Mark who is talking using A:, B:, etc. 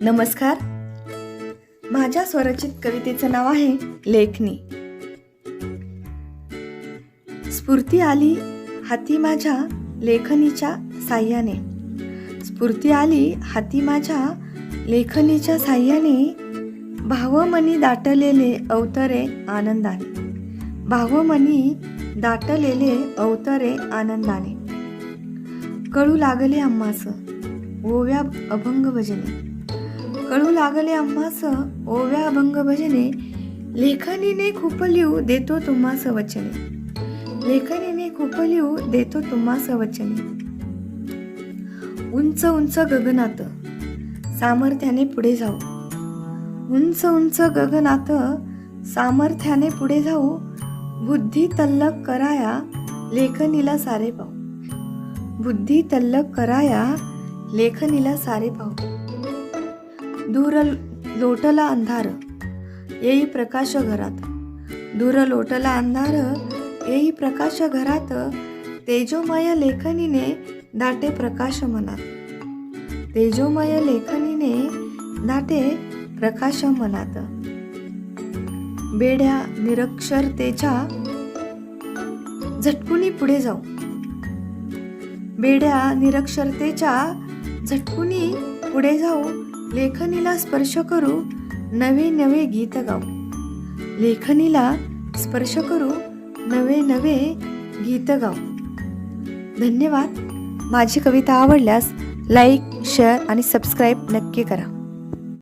A: नमस्कार. माझ्या स्वरचित कवितेचं नाव आहे लेखनी. स्फूर्ती आली हाती माझ्या लेखनीच्या साह्याने. स्फूर्ती आली हाती माझ्या लेखनीच्या साह्याने. भावमनी दाटलेले अवतरे आनंदाने. भावमनी दाटलेले अवतरे आनंदाने. कळू लागले आम्हास ओव्या अभंग भजने कळू लागले आम्हास ओव्या अभंग भजने लेखनीने खुपलिऊ देतो तुम्हास वचने. लेखनीने खुपलिऊ देतो तुम्हास वचने. उंच उंच गगनात सामर्थ्याने पुढे जाऊ. उंच उंच गगनात सामर्थ्याने पुढे जाऊ. बुद्धी तल्लक कराया लेखनीला सारे पाहू. बुद्धी तल्लक कराया लेखनीला सारे पाहू. दूर लोटला अंधार येई प्रकाश घरात. दूर लोटला अंधार येई प्रकाश घरात तेजोमय लेखनीने दाटे प्रकाश मनात. तेजोमय लेखनीने दाटे प्रकाश मनात. बेड्या निरक्षरतेच्या झटकुनी पुढे जाऊ. बेड्या निरक्षरतेच्या झटकुनी पुढे जाऊ. लेखनीला स्पर्श करू नवे नवे गीत गाऊ. लेखनीला स्पर्श करू नवे नवे गीत गाऊ. धन्यवाद. माझी कविता आवडल्यास लाईक शेअर आणि सबस्क्राईब नक्की करा.